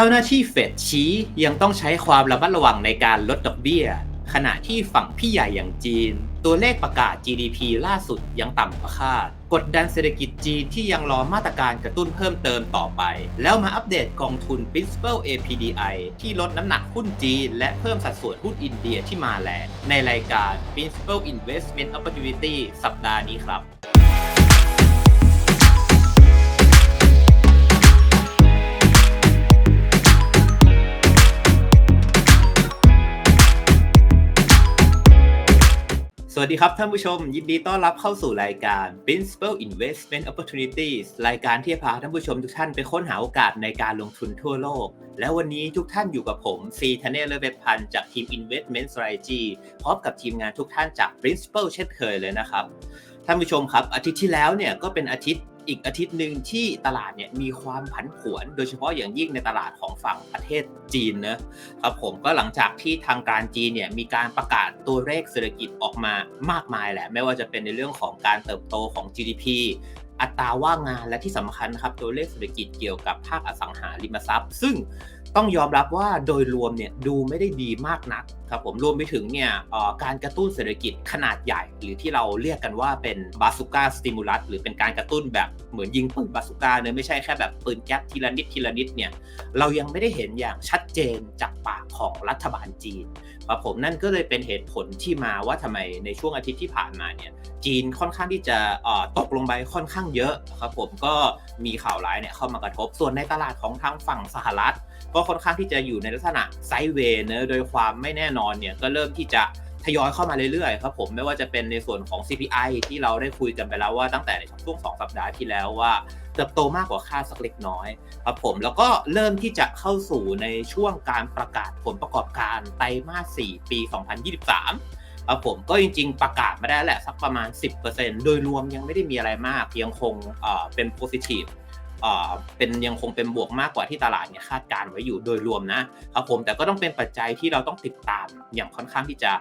จ้าหน้าที่เฟดชี้ยังต้องใช้ความระมัดระวังในการลดดอกเบี้ย ขณะที่ฝั่งพี่ใหญ่อย่างจีน ตัวเลขประกาศ GDP ล่าสุดยังต่ำกว่าคาด กดดันเศรษฐกิจจีนที่ยังรอมาตรการกระตุ้นเพิ่มเติมต่อไป แล้วมาอัปเดตกองทุน Principal APDI ที่ลดน้ำหนักหุ้นจีน และเพิ่มสัดส่วนหุ้นอินเดียที่มาแรงในรายการ Principal Investment Opportunity สัปดาห์นี้ครับ วัสดีครับท่านผู้ชม ยินดีต้อนรับเข้าสู่รายการ Principal Investment Opportunities รายการที่จะพาท่านผู้ชมทุกท่านไปค้นหาโอกาสในการลงทุนทั่วโลก และวันนี้ทุกท่านอยู่กับผมซีทเนลเลเวพันจากทีม Investment Strategy พร้อมกับทีมงานทุกท่านจาก Principal เช่นเคยเลยนะครับท่านผู้ชมครับ อาทิตย์ที่แล้วเนี่ยก็เป็นอาทิตย์ อีกอาทิตย์หนึ่งที่ตลาดเนี่ยมีความผันผวน โดยเฉพาะอย่างยิ่งในตลาดของฝั่งประเทศจีนนะครับผมก็หลังจากที่ทางการจีนเนี่ยมีการประกาศตัวเลขเศรษฐกิจออกมามากมายแหละ ไม่ว่าจะเป็นในเรื่องของการเติบโตของ GDP อัตราว่างงานและที่สำคัญนะครับตัวเลขเศรษฐกิจเกี่ยวกับภาคอสังหาริมทรัพย์ ซึ่ง ต้องยอมรับว่าโดยรวมเนี่ยดูไม่ได้ดีมากนักครับผมรวมไปถึงเนี่ยการกระตุ้นเศรษฐกิจขนาดใหญ่ หรือที่เราเรียกกันว่าเป็นบาสุก้าสติมูลัสหรือเป็นการกระตุ้นแบบเหมือนยิงปืนบาสุก้าเนี่ยไม่ใช่แค่แบบปืนแก๊ปทีละนิดทีละนิดเนี่ยเรายังไม่ได้เห็นอย่างชัดเจนจากปากของรัฐบาลจีน ครับผมนั่นก็เลยเป็นเหตุผลที่มาว่าทำไมในช่วงอาทิตย์ที่ผ่านมาเนี่ยจีนค่อนข้างที่จะตกลงไปค่อนข้างเยอะครับผมก็มีข่าวร้ายเนี่ยเข้ามากระทบส่วนในตลาดของทางฝั่งสหรัฐ ก็ค่อนข้างที่จะอยู่ในลักษณะไซด์เวย์เนะโดยความไม่แน่นอนเนี่ยก็เริ่มที่จะ ทยอยเข้ามาเรื่อยๆครับผมไม่ว่าจะเป็นในส่วนของ CPI ที่เราได้คุยกันไปแล้วว่าตั้งแต่ในช่วง 2 สัปดาห์ที่แล้วว่าเติบโตมากกว่าคาดสักเล็กน้อยครับผมแล้วก็เริ่มที่จะเข้าสู่ในช่วงการประกาศผลประกอบการไตรมาส 4 ปี 2023ครับผมก็จริง ๆ ประกาศมาได้แหละสักประมาณ 10%โดยรวมยังไม่ได้มีอะไรมากยังคงเป็น positive เป็นยังคงเป็นบวกมากกว่าที่ตลาดเนี่ยคาดการไว้อยู่โดยรวมนะครับผมแต่ก็ต้องเป็นปัจจัยที่เราต้องติดตามอย่างค่อนข้างที่จะ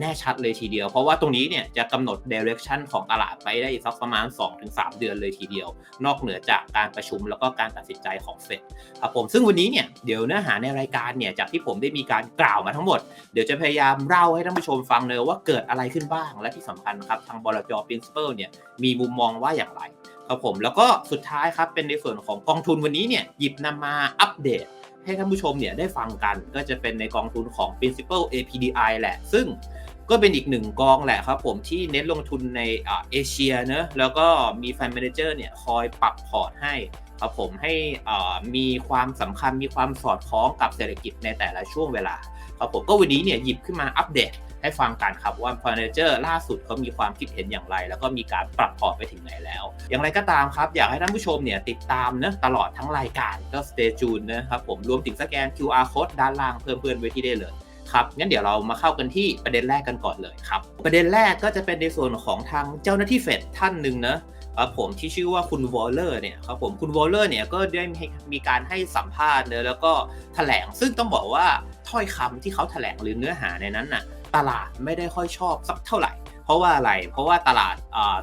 แน่ชัดเลยทีเดียว เพราะว่าตรงนี้เนี่ยจะกำหนด direction ของตลาดไปได้สักประมาณ 2-3 เดือนเลยทีเดียว นอกเหนือจากการประชุมแล้วก็การตัดสินใจของเฟดครับผมซึ่งวันนี้เนี่ยเดี๋ยวเนื้อหาในรายการเนี่ยจากที่ผมได้มีการกล่าวมาทั้งหมด เดี๋ยวจะพยายามเล่าให้ท่านผู้ชมฟังเลยว่าเกิดอะไรขึ้นบ้าง และที่สำคัญครับทางบลจ principal เนี่ยมีมุมมองว่าอย่างไร ครับผมแล้วก็สุดท้ายครับเป็นในส่วนของกองทุนวันนี้เนี่ยหยิบนำมาอัปเดต ให้ท่านผู้ชมเนี่ยได้ฟังกันก็จะเป็นในกองทุนของ principal APDI แหละ ซึ่งก็เป็นอีกหนึ่งกองแหละครับผมที่เน้นลงทุนในเอเชียเนะแล้วก็มีฟันเมนเจอร์เนี่ยคอยปรับพอร์ตให้ครับผมให้มีความสำคัญมีความสอดคล้องกับเศรษฐกิจในแต่ละช่วงเวลาครับผมก็วันนี้เนี่ยหยิบขึ้นมาอัปเดต ให้ฟังกันครับว่าฟ u นเจอร์ล่าสุดเขามีความคิดเห็นอย่างไร แล้วก็มีการปรับพอร์ตไปถึงไหนแล้ว อย่างไรก็ตามครับอยากให้ท่านผู้ชมเนี่ยติดตามเนะตลอดทั้งรายการก็ stay tune นะครับผมรวมถึงสแกน QR code ด้านล่างเพิ่มเพื่อนไว้ที่ได้เลยครับงั้นเดี๋ยวเรามาเข้ากันที่ประเด็นแรกกันก่อนเลยครับ ประเด็นแรกก็จะเป็นในส่วนของทางเจ้าหน้าที่เฟดท่านหนึ่งนะครับผมที่ชื่อว่าคุณวอลเลอร์เนี่ยครับผมคุณวอลเลอร์เนี่ยก็ได้มีการให้สัมภาษณ์เนอะแล้วก็แถลงซึ่งต้องบอกว่าถ้อยคำที่เขาแถลงหรือเนื้อหาในนั้นน่ะ ตลาดไม่ได้ค่อยชอบสักเท่าไหร่ เพราะว่าอะไร เพราะว่าตลาด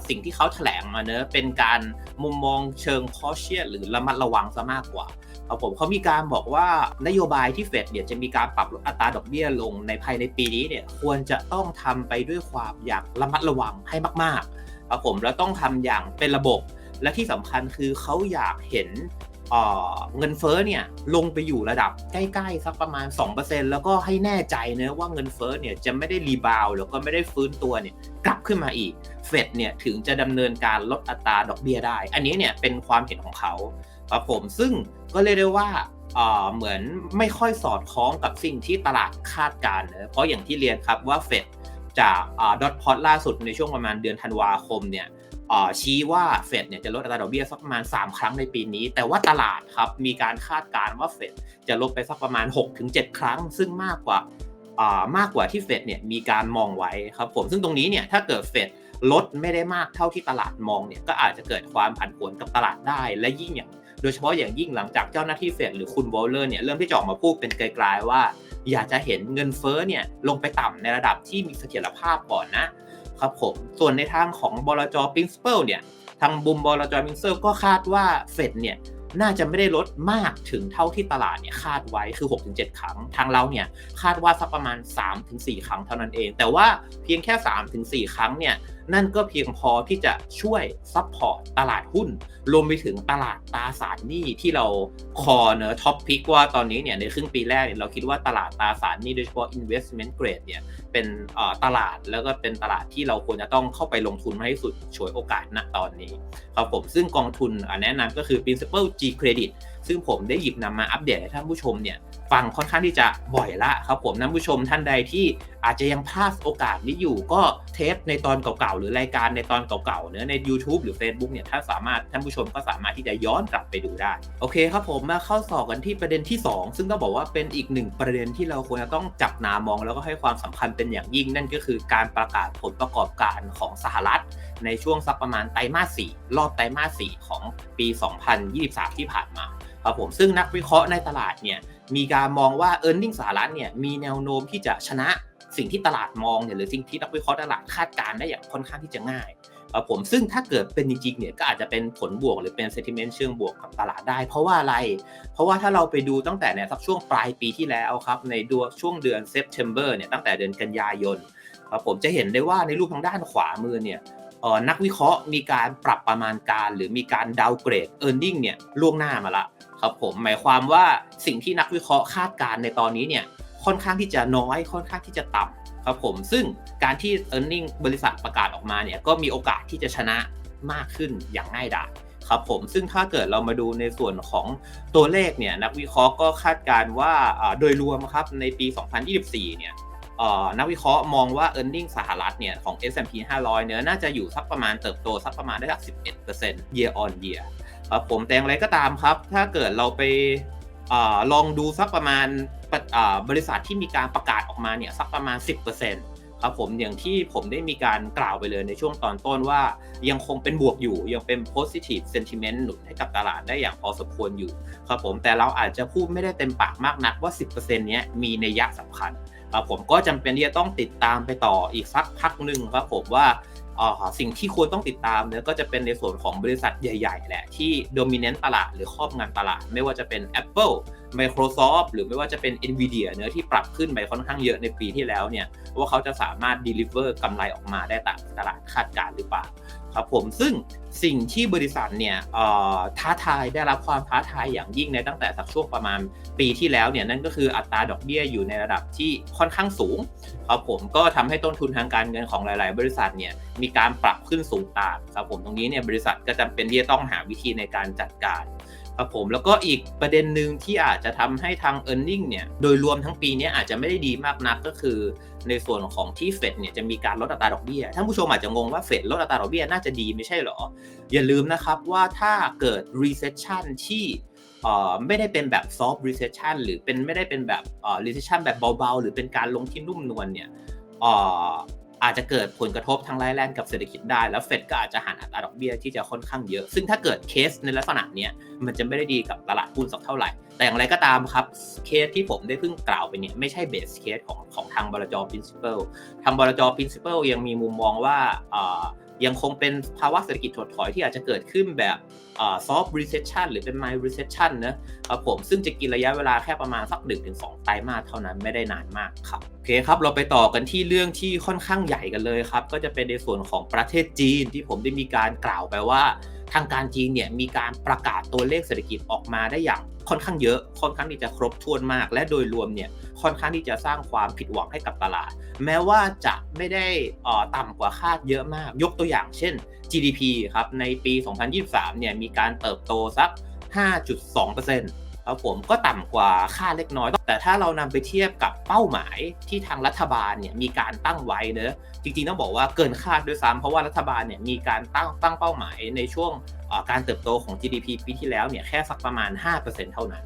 สิ่งที่เขาแถลงมาเนอะเป็นการมุมมองเชิงคอเชียหรือระมัดระวังซะมากกว่าครับผมเขามีการบอกว่านโยบายที่เฟดเนี่ยวจะมีการปรับลดอัตราดอกเบี้ยลงในภายในปีนี้เนี่ยควรจะต้องทำไปด้วยความอย่างระมัดระวังให้มากๆครับผมแล้วต้องทำอย่างเป็นระบบและที่สำคัญคือเขาอยากเห็น เงินเฟ้อเนี่ยลงไปอยู่ระดับใกล้ๆสักประมาณ 2%แล้วก็ให้แน่ใจนะว่าเงินเฟ้อเนี่ยจะไม่ได้รีบาวแล้วก็ไม่ได้ฟื้นตัวเนี่ยกลับขึ้นมาอีก เฟดเนี่ยถึงจะดำเนินการลดอัตราดอกเบี้ยได้ อันนี้เนี่ยเป็นความเห็นของเขาครับผมซึ่งก็เรียกได้ว่าเหมือนไม่ค่อยสอดคล้องกับสิ่งที่ตลาดคาดการณ์นะเพราะอย่างที่เรียนครับว่าเฟดจากดอทพอตล่าสุดในช่วงประมาณเดือนธันวาคมเนี่ย ชี้ว่าเฟดเนี่ยจะลดอัตราดอกเบี้ยสักประมาณ 3 ครั้งในปีนี้ แต่ว่าตลาดครับมีการคาดการณ์ว่าเฟดจะลดไปสักประมาณ 6-7 ครั้ง ซึ่งมากกว่ามากกว่าที่เฟดเนี่ยมีการมองไว้ครับผมซึ่งตรงนี้เนี่ยถ้าเกิดเฟดลดไม่ได้มากเท่าที่ตลาดมองเนี่ยก็อาจจะเกิดความผันผวนกับตลาดได้และยิ่งอย่างโดยเฉพาะอย่างยิ่งหลังจากเจ้าหน้าที่เฟดหรือคุณวอลเลอร์เนี่ยเริ่มที่จะออกมาพูดเป็นไกลๆว่า อยากจะเห็นเงินเฟ้อเนี่ยลงไปต่ำในระดับที่มีเสถียรภาพก่อนนะ ครับผมส่วนในทางของบลจปิงสเปิลเนี่ยทางบุมบลจปิงสเปิลก็คาดว่าเฟดเนี่ยน่าจะไม่ได้ลดมากถึงเท่าที่ตลาดเนี่ยคาดไว้คือ 6-7 ครั้ง ทางเราเนี่ยคาดว่าสักประมาณ 3-4 ครั้งเท่านั้นเอง แต่ว่าเพียงแค่ 3-4 ครั้งเนี่ยนั่นก็เพียงพอที่จะช่วยซัพพอร์ตตลาดหุ้น รวมไปถึงตลาดตราสารหนี้ที่เราคอเนอะท็อปพิกว่าตอนนี้เนี่ยในครึ่งปีแรกเนี่ยเราคิดว่าตลาดตราสารหนี้โดยเฉพาะ investment grade เนี่ยเป็นตลาดแล้วก็เป็นตลาดที่เราควรจะต้องเข้าไปลงทุนมาให้สุดฉวยโอกาสณตอนนี้ครับผมซึ่งกองทุนแนะนำก็คือ principal G credit ซึ่งผมได้หยิบนำมาอัปเดตให้ท่านผู้ชมเนี่ยฟังค่อนข้างที่จะบ่อยละครับผมท่านผู้ชมท่านใดที่อาจจะยังพลาดโอกาสนี้อยู่ก็เทปในตอนเก่าๆ หรือรายการในตอนเก่าๆเนื้อใน YouTube หรือ Facebook เนี่ยถ้าสามารถท่านผู้ชมก็สามารถที่จะย้อนกลับไปดูได้ โอเคครับผมมาเข้าสอบกันที่ประเด็นที่ 2 ซึ่งต้องบอกว่าเป็นอีกหนึ่งประเด็นที่เราควรจะต้องจับนามอง แล้วก็ให้ความสำคัญเป็นอย่างยิ่ง นั่นก็คือการประกาศผลประกอบการของสหรัฐ ในช่วงสักประมาณไตรมาส4รอบไตรมาส4ของปี 2023 ที่ผ่านมา ครับผมซึ่งนักวิเคราะห์ในตลาดเนี่ยมีการมองว่า e a r n i n g สหรัฐเนี่ยมีแนวโน้มที่จะชนะสิ่งที่ตลาดมองเนี่ยหรือสิ่งที่นักวิเคราะห์ตลาดคาดการได้อย่างค่อนข้างที่จะง่ายครับผมซึ่งถ้าเกิดเป็นจริงเนี่ยก็อาจจะเป็นผลบวกหรือเป็น sentiment เชิงบวกกับตลาดได้ เพราะว่าอะไร เพราะว่าถ้าเราไปดูตั้งแต่ในสักช่วงปลายปีที่แล้วครับในดวช่วงเดือน September เนี่ยตั้งแต่เดือนกันยายนครับผมจะเห็นได้ว่าในรูปทางด้านขวามือเนี่ยนักวิเคราะห์มีการปรับประมาณการ หรือมีการดาวเกรด e a r n i n g เนี่ยล่วงหน้ามาละ ครับผมหมายความว่าสิ่งที่นักวิเคราะห์คาดการในตอนนี้เนี่ยค่อนข้างที่จะน้อยค่อนข้างที่จะต่ำครับผมซึ่งการที่ e a r n i n g บริษัทประกาศออกมาเนี่ยก็มีโอกาสที่จะชนะมากขึ้นอย่างง่ายดายครับผมซึ่งถ้าเกิดเรามาดูในส่วนของตัวเลขเนี่ยนักวิเคราะห์ก็คาดการว่าโดยรวมครับในปี 2024 เนี่ยนักวิเคราะห์มองว่า e a r n i n g สหรัฐเนี่ยของ S&P 500 เนี่ยน่าจะอยู่สักประมาณเติบโตสักประมาณได้สัก11% year on year ครับผมแต่อย่างไรก็ตามครับ ถ้าเกิดเราไปอลองดูสักประมาณบริษัทที่มีการประกาศออกมาเนี่ยสักประมาณ 10%ครับผมอย่างที่ผมได้มีการกล่าวไปเลยในช่วงตอนต้นว่ายังคงเป็นบวกอยู่ ยังเป็น positive sentiment หนุนให้กับตลาดได้อย่างพอสมควรอยู่ครับผมแต่เราอาจจะพูดไม่ได้เต็มปากมากนักว่า 10%นี้มีในยะสำคัญครับผมก็จำเป็นที่จะต้องติดตามไปต่ออีกสักพักหนึ่งครับผมว่า สิ่งที่ควรต้องติดตามเนี่ยก็จะเป็นในส่วนของบริษัทใหญ่ๆแหละที่โดมิเนนต์ตลาดหรือครอบงานตลาด ไม่ว่าจะเป็น Apple Microsoft หรือไม่ว่าจะเป็น Nvidia เนื้อที่ปรับขึ้นไปค่อนข้างเยอะในปีที่แล้วเนี่ยว่าเขาจะสามารถ deliver กำไรออกมาได้ตามตลาดคาดการหรือเปล่าครับผมซึ่ง สิ่งที่บริษัทเนี่ยท้าทายได้รับความท้าทายอย่างยิ่งในตั้งแต่สักช่วงประมาณปีที่แล้วเนี่ยนั่นก็คืออัตราดอกเบี้ยอยู่ในระดับที่ค่อนข้างสูงครับผมก็ทำให้ต้นทุนทางการเงินของหลาย ๆ บริษัทเนี่ยมีการปรับขึ้นสูงตามครับผมตรงนี้เนี่ยบริษัทก็จำเป็นที่จะต้องหาวิธีในการจัดการ ครับผมแล้วก็อีกประเด็นหนึ่งที่อาจจะทำให้ทาง e a r n i n g เนี่ยโดยรวมทั้งปีนี้อาจจะไม่ได้ดีมากนักก็คือ ในส่วนของที่เฟดเนี่ยจะมีการลดอัตราดอกเบี้ยท่านผู้ชมอาจจะงงว่าเฟดลดอัตราดอกเบี้ยน่าจะดีไม่ใช่หรอ อย่าลืมนะครับว่าถ้าเกิด recession ที่ไม่ได้เป็นแบบ soft recession หรือเป็นไม่ได้เป็นแบบ recession แบบเบาๆ หรือเป็นการลงที่นุ่มนวลเนี่ย อาจจะเกิดผลกระทบทางร้ายแรงกับเศรษฐกิจได้ แล้วเฟดก็อาจจะหันอัตราดอกเบี้ยที่จะค่อนข้างเยอะ ซึ่งถ้าเกิดเคสในลักษณะเนี้ยมันจะไม่ได้ดีกับตลาดหุ้นสักเท่าไหร่ แต่อย่างไรก็ตามครับ เคสที่ผมได้เพิ่งกล่าวไปเนี่ยไม่ใช่เบสเคสของของทางบลจ principle ทางบลจ principle ยังมีมุมมองว่า ยังคงเป็นภาวะเศรษฐกิจถดถอยที่อาจจะเกิดขึ้นแบบซอฟต์รีเซชชันหรือเป็นไมล์รีเซชชันนะครับผมซึ่งจะกินระยะเวลาแค่ประมาณสักหนึ่งถึงสองไตรมาสเท่านั้นไม่ได้นานมากครับโอเคครับเราไปต่อกันที่เรื่องที่ค่อนข้างใหญ่กันเลยครับ ก็จะเป็นในส่วนของประเทศจีนที่ผมได้มีการกล่าวไปว่า ทางการจีนเนี่ยมีการประกาศตัวเลขเศรษฐกิจออกมาได้อย่างค่อนข้างเยอะ ค่อนข้างที่จะครบถ้วนมาก และโดยรวมเนี่ยค่อนข้างที่จะสร้างความผิดหวังให้กับตลาด แม้ว่าจะไม่ได้ต่ำกว่าคาดเยอะมาก ยกตัวอย่างเช่น GDP ครับในปี 2023 เนี่ยมีการเติบโตสัก 5.2%ครับ ผมก็ต่ำกว่าค่าเล็กน้อย แต่ถ้าเรานำไปเทียบกับเป้าหมายที่ทางรัฐบาลเนี่ยมีการตั้งไว้เนอะจริงๆต้องบอกว่าเกินคาดด้วยซ้ำเพราะว่ารัฐบาลเนี่ยมีการตั้งตั้งเป้าหมายในช่วงการเติบโตของ GDP ปีที่แล้วเนี่ยแค่สักประมาณ 5%เท่านั้น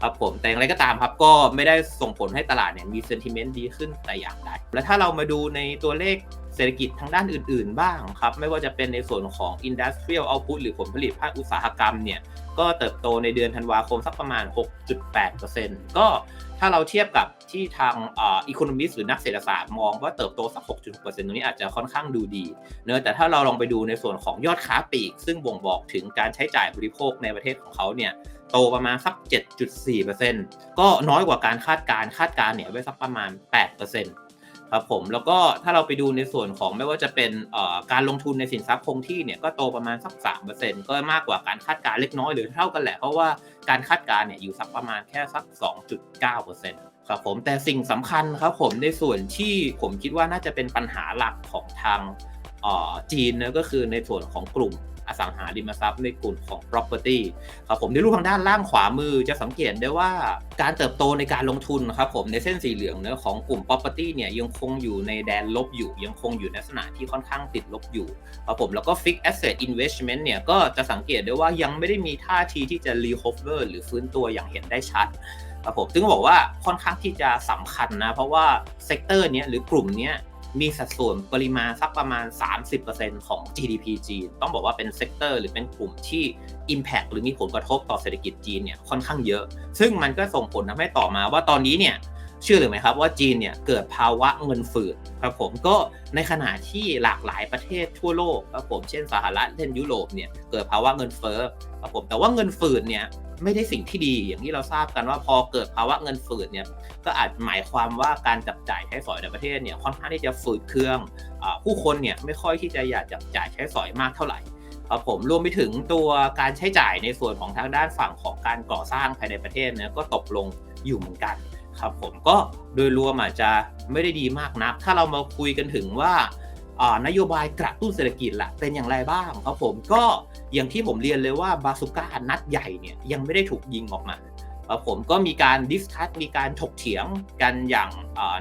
ครับผมแต่อย่างไรก็ตามครับก็ไม่ได้ส่งผลให้ตลาดเนี่ยมีเซนติเมนต์ดีขึ้นแต่อย่างใดและถ้าเรามาดูในตัวเลขเศรษฐกิจทางด้านอื่น ๆ บ้างครับ ไม่ว่าจะเป็นในส่วนของ Industrial Output หรือผลผลิตภาคอุตสาหกรรมเนี่ย ก็เติบโตในเดือนธันวาคมสักประมาณ 6.8%ก็ถ้าเราเทียบกับที่ทางอีโคโนมิสหรือนักเศรษฐศาสตร์มองว่าเติบโตสัก 6.6%ตรงนี้อาจจะค่อนข้างดูดีเนอะแต่ถ้าเราลองไปดูในส่วนของยอดค้าปลีก ซึ่งบ่งบอกถึงการใช้จ่ายบริโภคในประเทศของเขาเนี่ยโตประมาณสัก 7.4%ก็น้อยกว่าการคาดการคาดการเนี่ยไว้สักประมาณ 8% ครับผมแล้วก็ถ้าเราไปดูในส่วนของไม่ว่าจะเป็นการลงทุนในสินทรัพย์คงที่เนี่ยก็โตประมาณสัก3%ก็มากกว่าการคาดการเล็กน้อยหรือเท่ากันแหละเพราะว่าการคาดการเนี่ยอยู่สักประมาณแค่สัก 2.9%ครับผมแต่สิ่งสำคัญครับผมในส่วนที่ผมคิดว่าน่าจะเป็นปัญหาหลักของทางจีนนะก็คือในส่วนของกลุ่ม อสังหาริมทรัพย์ในกลุ่มของ property ครับผมในรูปทางด้านล่างขวามือจะสังเกตได้ว่าการเติบโตในการลงทุนครับผมในเส้นสีเหลืองเนื้อของกลุ่ม property เนี่ยยังคงอยู่ในแดนลบอยู่ ยังคงอยู่ในลักษณะที่ค่อนข้างติดลบอยู่ครับผมแล้วก็ fixed asset investment เนี่ยก็จะสังเกตได้ว่ายังไม่ได้มีท่าทีที่จะ recover หรือฟื้นตัวอย่างเห็นได้ชัดครับผมซึ่งบอกว่าค่อนข้างที่จะสำคัญนะ เพราะว่าเซกเตอร์นี้หรือกลุ่มนี้ มีสัดส่วนปริมาณสักประมาณ 30%ของ GDP จีน ต้องบอกว่าเป็นเซกเตอร์หรือเป็นกลุ่มที่ Impact หรือมีผลกระทบต่อเศรษฐกิจจีนเนี่ยค่อนข้างเยอะ ซึ่งมันก็ส่งผลทำให้ต่อมาว่าตอนนี้เนี่ยเชื่อหรือไม่ครับว่าจีนเนี่ยเกิดภาวะเงินฝืดครับผมก็ในขณะที่หลากหลายประเทศทั่วโลกครับผมเช่นสหรัฐเช่นยุโรปเนี่ยเกิดภาวะเงินเฟ้อครับผมแต่ว่าเงินฝืดเนี่ย ไม่ได้สิ่งที่ดีอย่างที่เราทราบกันว่าพอเกิดภาวะเงินฝืดเนี่ยก็อาจหมายความว่าการจับจ่ายใช้สอยในประเทศเนี่ยค่อนข้างที่จะฝืดเครื่องอผู้คนเนี่ยไม่ค่อยที่จะอยากจับจ่ายใช้สอยมากเท่าไหร่ครับผมรวมไปถึงตัวการใช้จ่ายในส่วนของทางด้านฝั่งของการก่อสร้างภายในประเทศเนี่ยก็ตกลงอยู่เหมือนกันครับผมก็โดยรวมอาจจะไม่ได้ดีมากนัก ถ้าเรามาคุยกันถึงว่านโยบายกระตุ้นเศรษฐกิจล่ะเป็นอย่างไรบ้างครับผมก็ อย่างที่ผมเรียนเลยว่าบาสุก้านัดใหญ่เนี่ยยังไม่ได้ถูกยิงออกมาผมก็มีการดิสคัตมีการถกเถียงกันอย่าง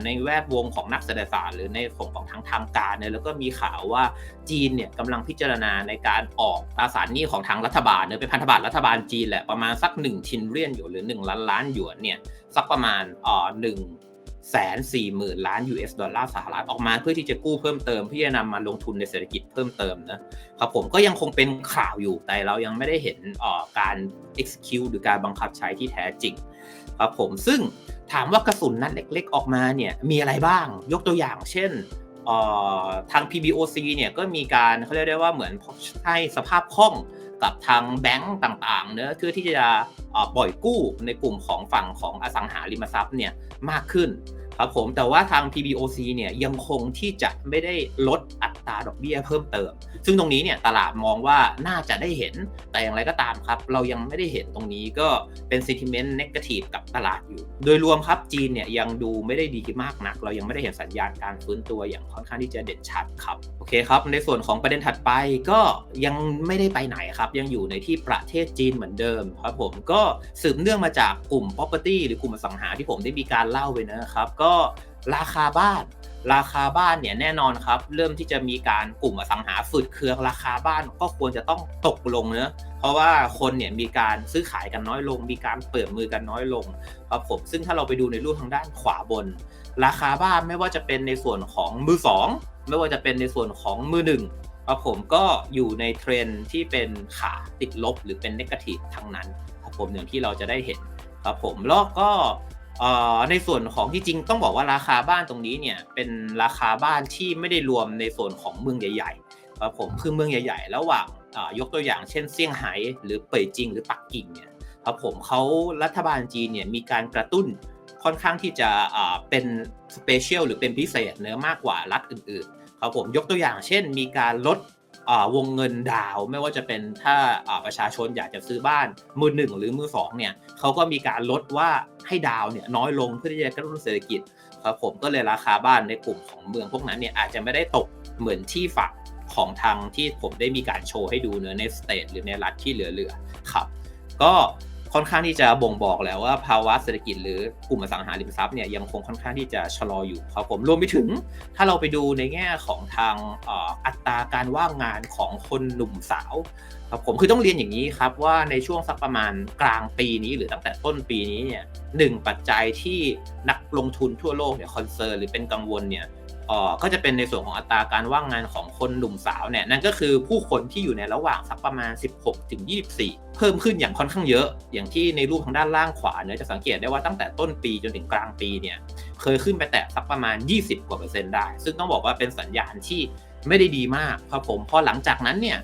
ในแวดวงของนักเศรษฐศาสตร์หรือในส่วนของทางทางการเนี่ยแล้วก็มีข่าวว่าจีนเนี่ยกำลังพิจารณาในการออกตราสารหนี้ของทางรัฐบาลเนี่ยเป็นพันธบัตรรัฐบาลจีนแหละประมาณสัก1ทินเรียนอยู่หรือ 1 ล้านล้านหยวนเนี่ยสักประมาณอ่อหนึ่ง แสนสี่หมื่นล้าน US ดอลลาร์สหรัฐออกมาเพื่อที่จะกู้เพิ่มเติมเพื่อจะนำมาลงทุนในเศรษฐกิจเพิ่มเติมนะครับผมก็ยังคงเป็นข่าวอยู่แต่เรายังไม่ได้เห็นการ execute หรือการบังคับใช้ที่แท้จริงครับผมซึ่งถามว่ากระสุนนัดเล็ก ๆ ออกมาเนี่ยมีอะไรบ้าง ยกตัวอย่างเช่นทาง PBOC เนี่ยก็มีการเขาเรียกได้ว่าเหมือนให้สภาพคล่อง กับทางแบงก์ต่างๆเนื้อเพื่อที่จะปล่อยกู้ในกลุ่มของฝั่งของอสังหาริมทรัพย์เนี่ยมากขึ้น ครับผมแต่ว่าทาง PBOC เนี่ยยังคงที่จะไม่ได้ลดอัตราดอกเบี้ยเพิ่มเติม ซึ่งตรงนี้เนี่ยตลาดมองว่าน่าจะได้เห็นแต่อย่างไรก็ตามครับ เรายังไม่ได้เห็นตรงนี้ก็เป็น sentiment negative กับตลาดอยู่ โดยรวมครับจีนเนี่ยยังดูไม่ได้ดีมากนัก เรายังไม่ได้เห็นสัญญาณการฟื้นตัวอย่างค่อนข้างที่จะเด่นชัดครับโอเคครับ ในส่วนของประเด็นถัดไปก็ยังไม่ได้ไปไหนครับ ยังอยู่ในที่ประเทศจีนเหมือนเดิมครับผมก็สืบเนื่องมาจากกลุ่ม property หรือกลุ่มอสังหาที่ผมได้มีการเล่าไปนะครับก็ราคาบ้าน ราคาบ้านเนี่ยแน่นอนครับ เริ่มที่จะมีการกลุ่มอสังหาฝืดเครืองราคาบ้านก็ควรจะต้องตกลงเนะเพราะว่าคนเนี่ยมีการซื้อขายกันน้อยลง มีการเปิดมือกันน้อยลงครับผมซึ่งถ้าเราไปดูในรูปทางด้านขวาบน ราคาบ้านไม่ว่าจะเป็นในส่วนของมือสองไม่ว่าจะเป็นในส่วนของมือหนึ่งครับผมก็อยู่ในเทรนที่เป็นขาติดลบหรือเป็นเนกาทีฟทั้งนั้นครับผมอย่างที่เราจะได้เห็นครับผมแล้วก็ ในส่วนของที่จริงต้องบอกว่าราคาบ้านตรงนี้เนี่ยเป็นราคาบ้านที่ไม่ได้รวมในส่วนของเมืองใหญ่ๆครับผมคือเมืองใหญ่ๆ ระหว่างยกตัวอย่างเช่นเซี่ยงไฮ้หรือเป่ยจิงหรือปักกิ่งเนี่ยครับผมเขารัฐบาลจีนเนี่ยมีการกระตุ้นค่อนข้างที่จะเป็นสเปเชียลหรือเป็นพิเศษเนื้อมากกว่ารัฐอื่นๆครับผมยกตัวอย่างเช่น มีการลด วงเงินดาวไม่ว่าจะเป็นถ้าประชาชนอยากจะซื้อบ้านมือหนึ่งหรือมือสองเนี่ยเขาก็มีการลดว่าให้ดาวเนี่ยน้อยลงเพื่อที่จะกระตุ้นเศรษฐกิจครับผมก็เลยราคาบ้านในกลุ่มของเมืองพวกนั้นเนี่ยอาจจะไม่ได้ตกเหมือนที่ฝั่งของทางที่ผมได้มีการโชว์ให้ดูเนื้อในสเตทหรือในรัฐที่เหลือๆครับ ก็ ค่อนข้างที่จะบ่งบอกแล้วว่าภาวะเศรษฐกิจหรือกลุ่มอสังหาริมทรัพย์เนี่ยยังคงค่อนข้างที่จะชะลออยู่ครับผมรวมไปถึง ถ้าเราไปดูในแง่ของทางอัตราการว่างงานของคนหนุ่มสาวครับผมคือต้องเรียนอย่างนี้ครับว่าในช่วงสักประมาณกลางปีนี้หรือตั้งแต่ต้นปีนี้เนี่ยหนึ่งปัจจัยที่นักลงทุนทั่วโลกเนี่ยคอนเซิร์นหรือเป็นกังวลเนี่ย ก็จะเป็นในส่วนของอัตราการว่างงานของคนหนุ่มสาวเนี่ยนั่นก็คือผู้คนที่อยู่ในระหว่างสักประมาณ 16 ถึง 24 เพิ่มขึ้นอย่างค่อนข้างเยอะ อย่างที่ในรูปทางด้านล่างขวาเนี่ยจะสังเกตได้ว่าตั้งแต่ต้นปีจนถึงกลางปีเนี่ยเคยขึ้นไปแตะสักประมาณ 20 กว่าเปอร์เซ็นต์ได้ ซึ่งต้องบอกว่าเป็นสัญญาณที่ไม่ได้ดีมากครับผมพอหลังจากนั้นเนี่ย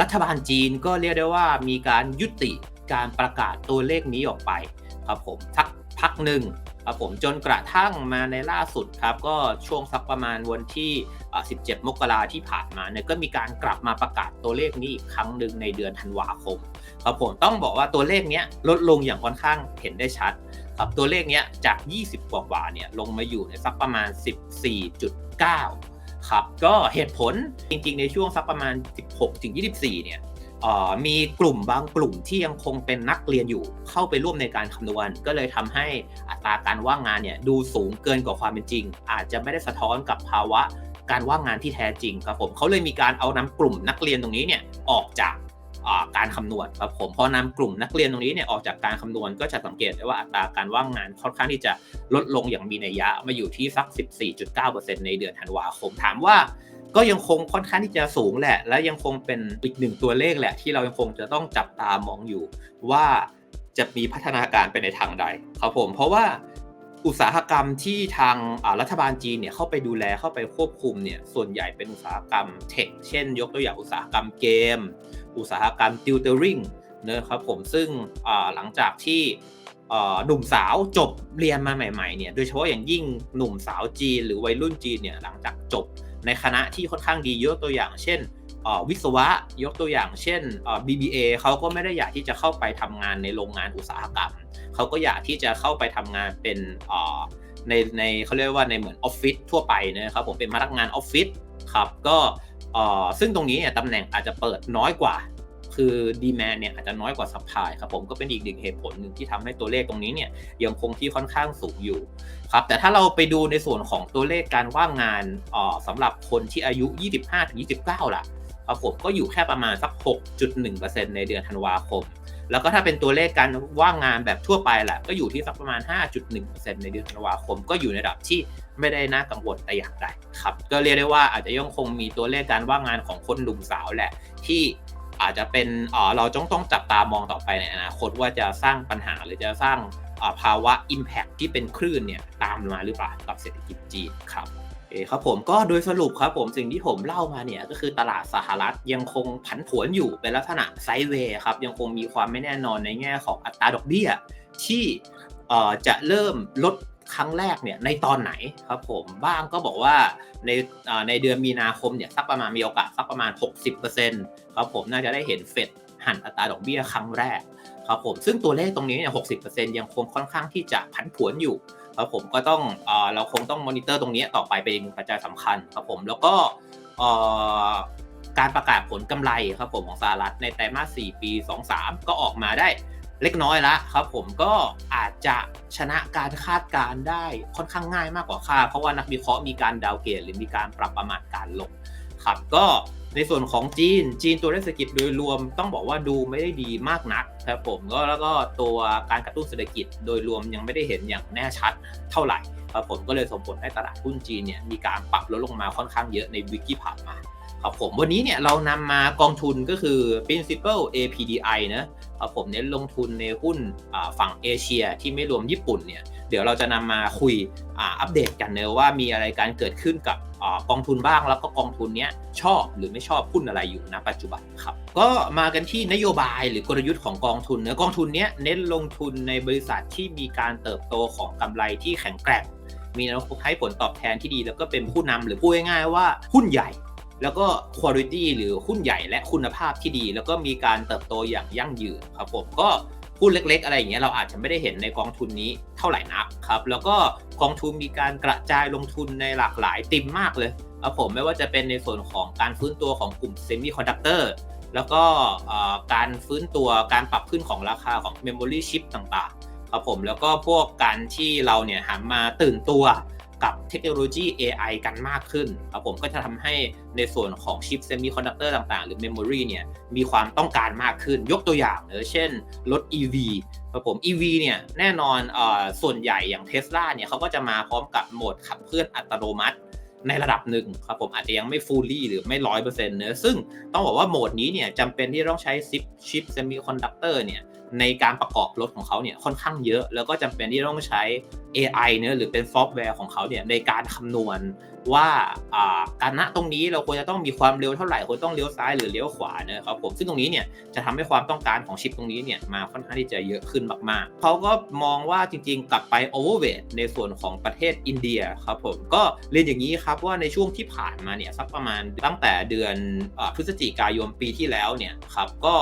รัฐบาลจีนก็เรียกได้ว่ามีการยุติการประกาศตัวเลขนี้ออกไปครับผมสักพักหนึ่ง ครับผมจนกระทั่งมาในล่าสุดครับก็ช่วงสักประมาณวันที่ 17 มกราที่ผ่านมาเนี่ยก็มีการกลับมาประกาศตัวเลขนี้อีกครั้งหนึ่งในเดือนธันวาคมครับผมต้องบอกว่าตัวเลขนี้ลดลงอย่างค่อนข้างเห็นได้ชัดครับตัวเลขนี้จาก 20 กว่ากว่าเนี่ยลงมาอยู่ในสักประมาณ 14.9 ครับก็เหตุผลจริงๆในช่วงสักประมาณ 16ถึง24 เนี่ย มีกลุ่มบางกลุ่มที่ยังคงเป็นนักเรียนอยู่เข้าไปร่วมในการคำนวณ ก็เลยทำให้อัตราการว่างงานเนี่ยดูสูงเกินกว่าความเป็นจริง อาจจะไม่ได้สะท้อนกับภาวะการว่างงานที่แท้จริงครับผมเขาเลยมีการเอานำกลุ่มนักเรียนตรงนี้เนี่ยออกจากการคำนวณครับผมพอนำกลุ่มนักเรียนตรงนี้เนี่ยออกจากการคำนวณก็จะสังเกตได้ว่าอัตราการว่างงานค่อนข้างที่จะลดลงอย่างมีนัยยะมาอยู่ที่สัก 14.9%ในเดือนธันวาคมถามว่า ก็ยังคงค่อนข้างที่จะสูงแหละ และยังคงเป็นอีกหนึ่งตัวเลขแหละ ที่เรายังคงจะต้องจับตามองอยู่ ว่าจะมีพัฒนาการไปในทางใดครับผม เพราะว่าอุตสาหกรรมที่ทางรัฐบาลจีนเนี่ยเข้าไปดูแลเข้าไปควบคุมเนี่ยส่วนใหญ่เป็นอุตสาหกรรมเทคเช่น ยกตัวอย่างอุตสาหกรรมเกม อุตสาหกรรมติวเตอริงนะครับผมซึ่งหลังจากที่หนุ่มสาวจบเรียนมาใหม่ๆเนี่ยโดยเฉพาะอย่างยิ่งหนุ่มสาวจีน หรือวัยรุ่นจีนเนี่ยหลังจากจบ ในคณะที่ค่อนข้างดียกตัวอย่างเช่นวิศวะยกตัวอย่างเช่น BBA เขาก็ไม่ได้อยากที่จะเข้าไปทำงานในโรงงานอุตสาหกรรม เขาก็อยากที่จะเข้าไปทำงานเป็นในในเขาเรียกว่าในเหมือนออฟฟิศทั่วไปนะครับผมเป็นพนักงานออฟฟิศครับก็ซึ่งตรงนี้เนี่ยตำแหน่งอาจจะเปิดน้อยกว่า คือดีแมนเนี่ยอาจจะน้อยกว่าซัพพลายครับผมก็เป็นอีกหนึ่งเหตุผลหนึ่งที่ทำให้ตัวเลขตรงนี้เนี่ยยังคงที่ค่อนข้างสูงอยู่ครับแต่ถ้าเราไปดูในส่วนของตัวเลขการว่างงานเอ่อสำหรับคนที่อายุ 25-29 ล่ะครับผมก็อยู่แค่ประมาณสัก 6.1%ในเดือนธันวาคม แล้วก็ถ้าเป็นตัวเลขการว่างงานแบบทั่วไปแหละก็อยู่ที่สักประมาณ 5.1%ในเดือนธันวาคม ก็อยู่ในระดับที่ไม่ได้น่ากังวลแต่อย่างใดครับ ก็เรียกได้ว่าอาจจะยังคงมีตัวเลขการว่างงานของคนหนุ่มสาวแหละที่ อาจจะเป็นเอ่อเราต้องต้องจับตามองต่อไปในอนาคตว่าจะสร้างปัญหาหรือจะสร้างภาวะ Impact ที่เป็นคลื่นเนี่ยตามมาหรือเปล่ากับเศรษฐกิจจีนครับโอครับผมก็โดยสรุปครับผมสิ่งที่ผมเล่ามาเนี่ยก็คือตลาดสหรัฐยังคงผันผวนอยู่เป็นลักษณะไซด์เวย์ครับยังคงมีความไม่แน่นอนในแง่ของอัตราดอกเบี้ยที่อ่อจะเริ่มลด ครั้งแรกเนี่ยในตอนไหนครับผมบ้างก็บอกว่าในในเดือนมีนาคมเนี่ยสักประมาณมีโอกาสสักประมาณ 60%ครับผมน่าจะได้เห็นเฟดหันอัตราดอกเบี้ยครั้งแรกครับผมซึ่งตัวเลขตรงนี้เนี่ย60%ยังคงค่อนข้างที่จะผันผวนอยู่ครับผมก็ต้องเราคงต้องมอนิเตอร์ตรงนี้ต่อไปเป็นปัจจัยสำคัญครับผมแล้วก็การประกาศผลกำไรครับผมของสหรัฐในไตรมาส 4 ปี 23 ก็ออกมาได้ เล็กน้อยละครับผมก็อาจจะชนะการคาดการได้ค่อนข้างง่ายมากกว่าคาดเพราะว่านักวิเคราะห์มีการดาวเกรดหรือมีการปรับประมาณการลงครับก็ในส่วนของจีน จีนตัวเลขเศรษฐกิจโดยรวมต้องบอกว่าดูไม่ได้ดีมากนักครับผมก็แล้วก็ตัวการกระตุ้นเศรษฐกิจโดยรวมยังไม่ได้เห็นอย่างแน่ชัดเท่าไหร่ครับผมก็เลยส่งผลให้ตลาดหุ้นจีนเนี่ยมีการปรับลดลงมาค่อนข้างเยอะในวิกที่ผ่านมาครับผมวันนี้เนี่ยเรานำมากองทุนก็คือ principal APDI นะ ผมเน้นลงทุนในหุ้นฝั่งเอเชียที่ไม่รวมญี่ปุ่นเนี่ยเดี๋ยวเราจะนำมาคุยอัปเดตกันเนอะว่ามีอะไรการเกิดขึ้นกับอกองทุนบ้างแล้วก็กองทุนเนี้ยชอบหรือไม่ชอบหุ้นอะไรอยู่ณปัจจุบันครับก็มากันที่นโยบายหรือกลยุทธ์ของกองทุนเนอะกองทุนเนี้ยเน้นลงทุนในบริษัทที่มีการเติบโตของกำไรที่แข็งแกร่งมีแนวโน้มให้ผลตอบแทนที่ดีแล้วก็เป็นผู้นำหรือพูดง่ายๆว่าหุ้นใหญ่ แล้วก็คุณภาพหรือหุ้นใหญ่และคุณภาพที่ดี แล้วก็มีการเติบโตอย่างยั่งยืนครับผมก็หุ้นเล็ก ๆ อะไรอย่างเงี้ยเราอาจจะไม่ได้เห็นในกองทุนนี้เท่าไหร่นักครับแล้วก็กองทุนมีการกระจายลงทุนในหลากหลายติมมากเลยครับผมไม่ว่าจะเป็นในส่วนของการฟื้นตัวของกลุ่มเซมิคอนดักเตอร์แล้วก็การฟื้นตัวการปรับขึ้นของราคาของ Memory Chip ต่างๆครับผมแล้วก็พวกการที่เราเนี่ยหันมาตื่นตัว กับเทคโนโลยี AI กันมากขึ้นครับผมก็จะทำให้ในส่วนของชิปเซมิคอนดักเตอร์ต่างๆ หรือเมมโมรีเนี่ยมีความต้องการมากขึ้น ยกตัวอย่างเนอะเช่นรถ EV ครับผม EV เนี่ยแน่นอนเอ่อส่วนใหญ่อย่าง Tesla เนี่ยเขาก็จะมาพร้อมกับโหมดขับเคลื่อนอัตโนมัติในระดับหนึ่งครับผมอาจจะยังไม่ฟูลลี่หรือไม่ร้อยเปอร์เซ็นต์เนอะซึ่งต้องบอกว่าโหมดนี้เนี่ยจำเป็นที่ต้องใช้ซิปชิปเซมิคอนดักเตอร์เนี่ย ในการประกอบรถของเขาเนี่ยค่อนข้างเยอะ แล้วก็จำเป็นที่ต้องใช้ AI เนื้อหรือเป็นซอฟต์แวร์ของเขาเนี่ยในการคำนวณว่าการณตรงนี้เราควรจะต้องมีความเร็วเท่าไหร่ควรต้องเลี้ยวซ้ายหรือเลี้ยวขวานะครับผมซึ่งตรงนี้เนี่ยจะทำให้ความต้องการของชิปตรงนี้เนี่ยมาค่อนข้างที่จะเยอะขึ้นมากๆเขาก็มองว่าจริงๆ กลับไปโอเวอร์เวทในส่วนของประเทศอินเดียครับผมก็เรียนอย่างนี้ครับว่าในช่วงที่ผ่านมาเนี่ยสักประมาณตั้งแต่เดือนพฤศจิกายนปีที่แล้วเนี่ยครับก็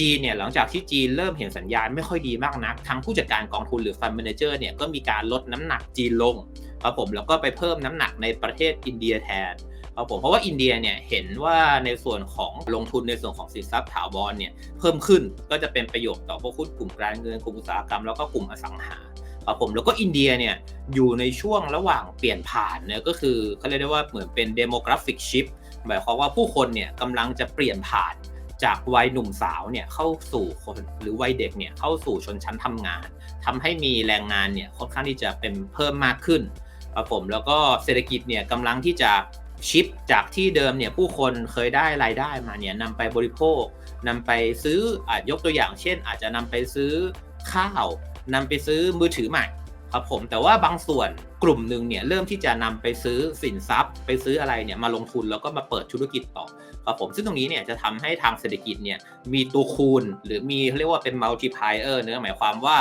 จีนเนี่ยหลังจากที่จีนเริ่มเห็นสัญญาณไม่ค่อยดีมากนักทางผู้จัดการกองทุนหรือฟันเมนเจอร์เนี่ยก็มีการลดน้ำหนักจีนลงครับผมแล้วก็ไปเพิ่มน้ำหนักในประเทศอินเดียแทนครับผมเพราะว่าอินเดียเนี่ยเห็นว่าในส่วนของลงทุนในส่วนของสินทรัพย์ถาวรเนี่ยเพิ่มขึ้นก็จะเป็นประโยชน์ต่อพวกหุ้นกลุ่มการเงินกลุ่มอุตสาหกรรมแล้วก็กลุ่มอสังหาครับผมแล้วก็อินเดียเนี่ยอยู่ในช่วงระหว่างเปลี่ยนผ่านเนี่ยก็คือเขาเรียกได้ว่าเหมือนเป็นเดโมกราฟิกชิปหมายความว่าผู้คนเนี่ยกำลังจะเปลี่ยนผ่าน จากวัยหนุ่มสาวเนี่ยเข้าสู่คนหรือวัยเด็กเนี่ยเข้าสู่ชนชั้นทำงานทำให้มีแรงงานเนี่ยค่อนข้างที่จะเป็นเพิ่มมากขึ้นครับผมแล้วก็เศรษฐกิจเนี่ยกำลังที่จะชิปจากที่เดิมเนี่ยผู้คนเคยได้รายได้มาเนี่ยนำไปบริโภคนำไปซื้ออาจยกตัวอย่าง เช่น อาจจะนำไปซื้อข้าวนำไปซื้อมือถือใหม่ครับผมแต่ว่าบางส่วน กลุ่มหนึ่งเนี่ยเริ่มที่จะนำไปซื้อสินทรัพย์ ไปซื้ออะไรเนี่ยมาลงทุนแล้วก็มาเปิดธุรกิจต่อครับผมซึ่งตรงนี้เนี่ยจะทำให้ทางเศรษฐกิจเนี่ยมีตัวคูณ หรือมีเรียกว่าเป็น multiplier เนื้อหมายความว่า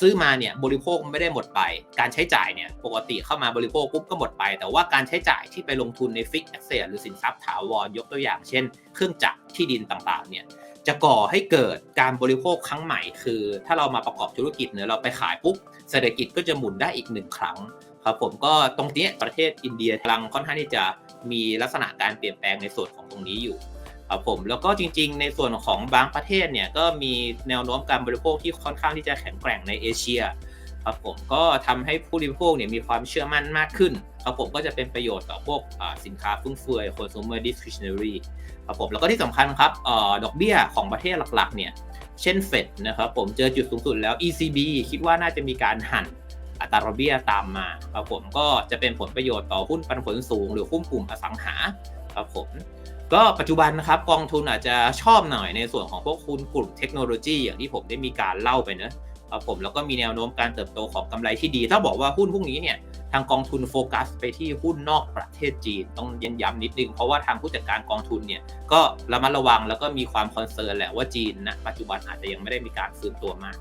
ซื้อมาเนี่ยบริโภคไม่ได้หมดไป การใช้จ่ายเนี่ยปกติเข้ามาบริโภคปุ๊บก็หมดไป แต่ว่าการใช้จ่ายที่ไปลงทุนในฟิกแอสเซทหรือสินทรัพย์ถาวรยกตัวอย่าง เช่น เครื่องจักรที่ดินต่างๆเนี่ยจะก่อให้เกิดการบริโภคครั้งใหม่ คือ ถ้าเรามาประกอบธุรกิจเนี่ยเราไปขายปุ๊บ เศรษฐกิจก็จะหมุนได้อีกหนึ่งครั้งครับผมก็ตรงนี้ประเทศอินเดียกำลังค่อนข้างที่จะมีลักษณะการเปลี่ยนแปลงในส่วนของตรงนี้อยู่ครับผมแล้วก็จริง ๆ ในส่วนของบางประเทศเนี่ยก็มีแนวโน้มการบริโภคที่ค่อนข้างที่จะแข็งแกร่งในเอเชียครับผมก็ทำให้ผู้บริโภคเนี่ยมีความเชื่อมั่นมากขึ้นครับผมก็จะเป็นประโยชน์ต่อพวกสินค้าฟุ่มเฟือย consumer discretionary ครับผมแล้วก็ที่สำคัญครับดอกเบี้ยของประเทศหลักๆเนี่ย เช่นเฟดนะครับผมเจอจุดสูงสุดแล้ว ECB คิดว่าน่าจะมีการหั่นอัตราดอกเบี้ยตามมาครับผมก็จะเป็นผลประโยชน์ต่อหุ้นปันผลสูง หรือหุ้นกลุ่มอสังหาครับผมก็ปัจจุบันนะครับกองทุนอาจจะชอบหน่อยในส่วนของพวกคุณกลุ่มเทคโนโลยีอย่างที่ผมได้มีการเล่าไปนะครับผมแล้วก็มีแนวโน้มการเติบโตของกำไรที่ดี ถ้าบอกว่าหุ้นพวกนี้เนี่ย ทางกองทุนโฟกัสไปที่หุ้นนอกประเทศจีน ต้องเย้นย้ำนิดนึง เพราะว่าทางผู้จัดการกองทุนเนี่ยก็ระมัดระวังแล้วก็มีความคอนเซิร์นแหละว่าจีนนะปัจจุบันอาจจะยังไม่ได้มีการฟื้นตัวมาก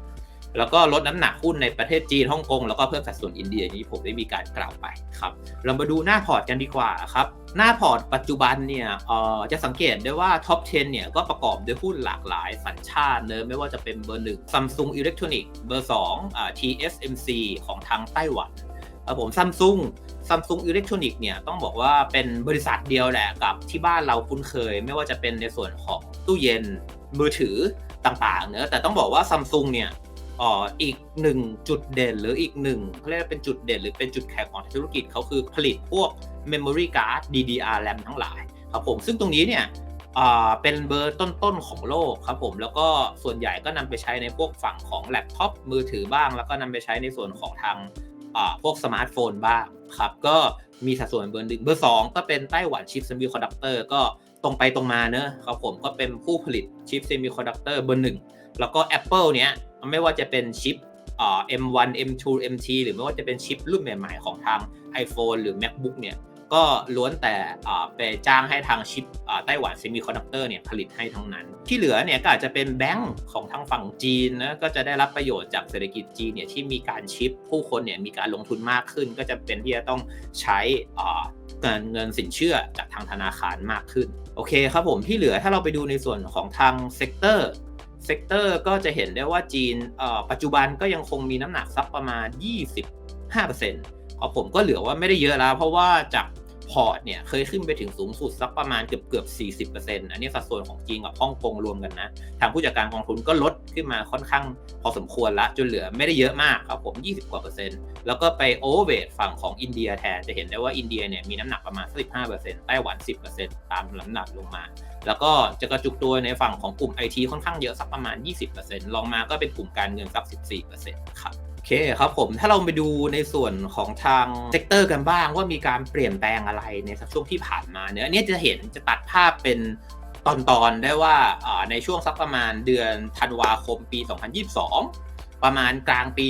แล้วก็ลดน้ำหนักหุ้นในประเทศจีนฮ่องกงแล้วก็เพิ่มสัดส่วนอินเดียนี้ผมได้มีการกล่าวไปครับ เรามาดูหน้าพอร์ตกันดีกว่าครับหน้าพอร์ตปัจจุบันเนี่ยจะสังเกตได้ว่าท็อป 10 เนี่ยก็ประกอบด้วยหุ้นหลากหลายสัญชาติเนอะไม่ว่าจะเป็นเบอร์หนึ่ง Samsung Electronics เบอร์2อ่า TSMC ของทางไต้หวัน ครับผมซัมซุงซัมซุงอิเล็กทรอนิกส์เนี่ยต้องบอกว่าเป็นบริษัทเดียวแหละกับที่บ้านเราคุ้นเคย ไม่ว่าจะเป็นในส่วนของตู้เย็นมือถือต่างๆเนอะแต่ต้องบอกว่าซัมซุงเนี่ยอ๋ออีกหนึ่งจุดเด่นหรืออีกหนึ่งเขาเรียกเป็นจุดเด่นหรือเป็นจุดแข็งของธุรกิจเขาคือผลิตพวก Memory Card DDR RAM ทั้งหลายครับผมซึ่งตรงนี้เนี่ยเป็นเบอร์ต้นๆของโลกครับผมแล้วก็ส่วนใหญ่ก็นำไปใช้ในพวกฝั่งของแล็ปท็อปมือถือบ้าง แล้วก็นำไปใช้ในส่วนของทาง พวกสมาร์ทโฟนบ้างครับก็มีสัดส่วนเบอร์หนึ่งเบอร์สองก็เป็นไต้หวันชิปเซมิคอนดักเตอร์ก็ตรงไปตรงมาเนอะครับผมก็เป็นผู้ผลิตชิปเซมิคอนดักเตอร์เบอร์หนึ่งแล้วก็ Apple เนี้ยไม่ว่าจะเป็นชิปอ่า M1 M2 MT หรือไม่ว่าจะเป็นชิปรุ่นใหม่ๆ ของทาง iPhone หรือ MacBook เนี่ย ก็ล้วนแต่ไปจ้างให้ทางชิปไต้หวันเซมิคอนดักเตอร์เนี่ยผลิตให้ทั้งนั้น ที่เหลือเนี่ยก็อาจจะเป็นแบงก์ของทางฝั่งจีนนะก็จะได้รับประโยชน์จากเศรษฐกิจจีนเนี่ยที่มีการชิปผู้คนเนี่ยมีการลงทุนมากขึ้น ก็จะเป็นที่จะต้องใช้เงินเงินสินเชื่อจากทางธนาคารมากขึ้น โอเคครับผมที่เหลือถ้าเราไปดูในส่วนของทางเซกเตอร์เซกเตอร์ก็จะเห็นได้ว่าจีนปัจจุบันก็ยังคงมีน้ำหนักสักประมาณ 25% ของผมก็เหลือว่าไม่ได้เยอะแล้ว เพราะว่าจากพอร์ตเนี่ยเคยขึ้นไปถึงสูงสุดสักประมาณเกือบเกือบ 40%อันนี้สัดส่วนของจีนกับฮ่องกงรวมกันนะ ทางผู้จัดการกองทุนก็ลดขึ้นมาค่อนข้างพอสมควรละจนเหลือไม่ได้เยอะมากครับผม 20 กว่าเปอร์เซ็นต์แล้วก็ไปโอเวอร์เวทฝั่งของอินเดียแทน จะเห็นได้ว่าอินเดียเนี่ยมีน้ำหนักประมาณ 15%ไต้หวัน 10%ตามลำหนักลงมา แล้วก็จะกระจุกตัวในฝั่งของกลุ่มไอทีค่อนข้างเยอะสักประมาณ 20%ลองมาก็เป็นกลุ่มการเงินสัก 14%ครับ เคครับผมถ้าเราไปดูในส่วนของทางเซกเตอร์กันบ้างว่ามีการเปลี่ยนแปลงอะไรในสักช่วงที่ผ่านมาเนี่ยอันนี้จะเห็นจะตัดภาพเป็นตอนๆได้ว่าในช่วงสักประมาณเดือนธันวาคมปี 2022 ประมาณกลางปี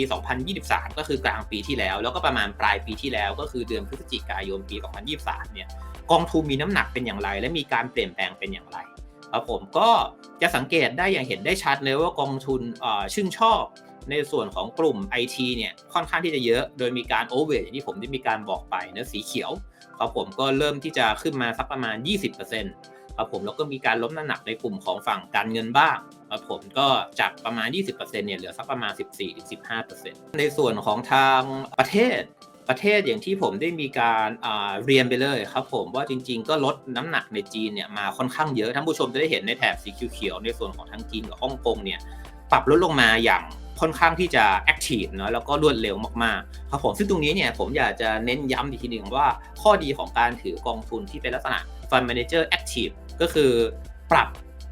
2023 ก็คือกลางปีที่แล้ว แล้วก็ประมาณปลายปีที่แล้วก็คือเดือนพฤศจิกายนปี 2023 เนี่ยกองทุนมีน้ำหนักเป็นอย่างไร และมีการเปลี่ยนแปลงเป็นอย่างไรครับผมก็จะสังเกตได้อย่างเห็นได้ชัดเลยว่ากองทุนชื่นชอบ ในส่วนของกลุ่ม IT เนี่ยค่อนข้างที่จะเยอะ โดยมีการโอเวอร์อย่างที่ผมได้มีการบอกไปเนื้อสีเขียวครับผมก็เริ่มที่จะขึ้นมาสักประมาณ 20%ครับผมแล้วก็มีการล้มน้ำหนักในกลุ่มของฝั่งการเงินบ้างครับผมก็จากประมาณ 20%เนี่ยเหลือสักประมาณ 14-15%ในส่วนของทางประเทศประเทศอย่างที่ผมได้มีการเรียนไปเลยครับผมว่าจริงๆ ก็ลดน้ำหนักในจีนเนี่ยมาค่อนข้างเยอะท่านผู้ชมจะได้เห็นในแถบสีเขียวในส่วนของทั้งจีนกับฮ่องกงเนี่ยปรับลดลงมาอย่าง ค่อนข้างที่จะแอคทีฟเนาะแล้วก็รวดเร็วมากๆครับผมซึ่งตรงนี้เนี่ยผมอยากจะเน้นย้ำอีกทีหนึ่งว่าข้อดีของการถือกองทุนที่เป็นลักษณะ Fund Manager Active ก็คือปรับ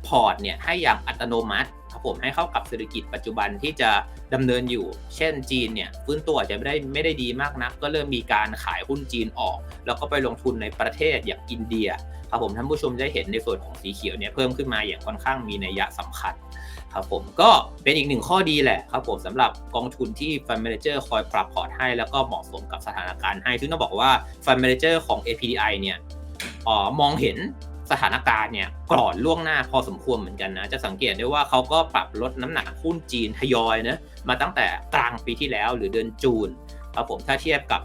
พอร์ตเนี่ยให้อย่างอัตโนมัติครับผมให้เข้ากับเศรษฐกิจปัจจุบันที่จะดำเนินอยู่ เช่นจีนเนี่ยฟื้นตัวอาจจะไม่ได้ไม่ได้ดีมากนัก ก็เริ่มมีการขายหุ้นจีนออก แล้วก็ไปลงทุนในประเทศอย่างอินเดียครับผมท่านผู้ชมได้เห็นในส่วนของสีเขียวเนี่ยเพิ่มขึ้นมาอย่างค่อนข้างมีนัยยะสำคัญ ครับผมก็เป็นอีกหนึ่งข้อดีแหละครับผมสำหรับกองทุนที่ Fund Manager คอยปรับพอร์ตให้แล้วก็เหมาะสมกับสถานการณ์ให้ ซึ่งต้องบอกว่า Fund Manager ของ APDI เนี่ยออมองเห็นสถานการณ์เนี่ยก่อนล่วงหน้าพอสมควรเหมือนกันนะ จะสังเกตได้ว่าเขาก็ปรับลดน้ำหนักหุ้นจีนทยอยนะมาตั้งแต่กลางปีที่แล้วหรือเดือนจูนครับผมถ้าเทียบกับ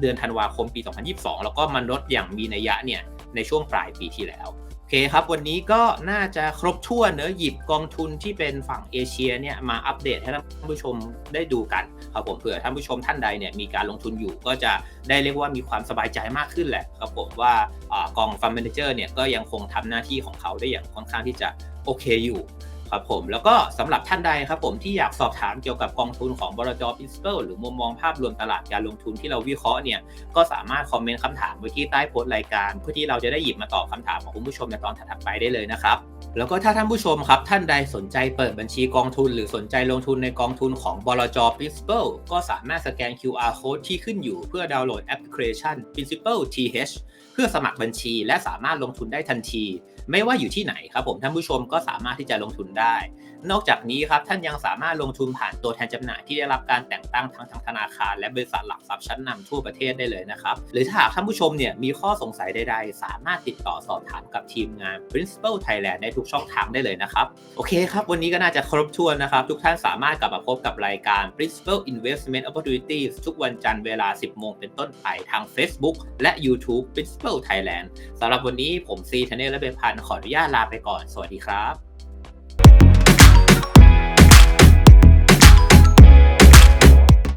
เดือนธันวาคมปี 2022 แล้วก็มันลดอย่างมีนัยยะเนี่ยในช่วงปลายปีที่แล้ว โอเคครับ วันนี้ก็น่าจะครบถ้วนเนอะหยิบกองทุนที่เป็นฝั่งเอเชียเนี่ยมาอัปเดตให้ท่านผู้ชมได้ดูกันครับผมเผื่อท่านผู้ชมท่านใดเนี่ยมีการลงทุนอยู่ก็จะได้เรียกว่ามีความสบายใจมากขึ้นแหละครับผมว่ากองฟันเมนเจอร์เนี่ยก็ยังคงทำหน้าที่ของเขาได้อย่างค่อนข้างที่จะโอเคอยู่ ครับผมแล้วก็สำหรับท่านใดครับผมที่อยากสอบถามเกี่ยวกับกองทุนของบรจพิสเปิลหรือมุมมองภาพรวมตลาดการลงทุนที่เราวิเคราะห์เนี่ยก็สามารถคอมเมนต์คำถามไว้ที่ใต้โพสต์รายการ เพื่อที่เราจะได้หยิบมาตอบคาถามของคุณผู้ชมในตอนถัดไปได้เลยนะครับ แล้วก็ถ้าท่านผู้ชมครับ ท่านใดสนใจเปิดบัญชีกองทุน หรือสนใจลงทุนในกองทุนของบลจ Principal ก็สามารถสแกน QR code ที่ขึ้นอยู่เพื่อดาวน์โหลดแอปพลิเคชัน Principal TH เพื่อสมัครบัญชี และสามารถลงทุนได้ทันที ไม่ว่าอยู่ที่ไหนครับผมท่านผู้ชมก็สามารถที่จะลงทุนได้ นอกจากนี้ครับท่านยังสามารถลงทุนผ่านตัวแทนจำหน่ายที่ได้รับการแต่งตั้งทั้งทางธนาคาร และบริษัทหลักทรัพย์ชั้นนำทั่วประเทศได้เลยนะครับ หรือถ้าหากท่านผู้ชมเนี่ยมีข้อสงสัยใดๆ สามารถติดต่อสอบถามกับทีมงาน Principal Thailand ในทุกช่องทางได้เลยนะครับโอเคครับ วันนี้ก็น่าจะครบถ้วนนะครับ ทุกท่านสามารถกลับมาพบกับรายการ Principal Investment Opportunities ทุกวันจันทร์เวลา 10 โมงเป็นต้นไปทาง Facebook และ YouTube Principal Thailand สำหรับวันนี้ผมซีทนเนลและเบพันขออนุญาตลาไปก่อน สวัสดีครับ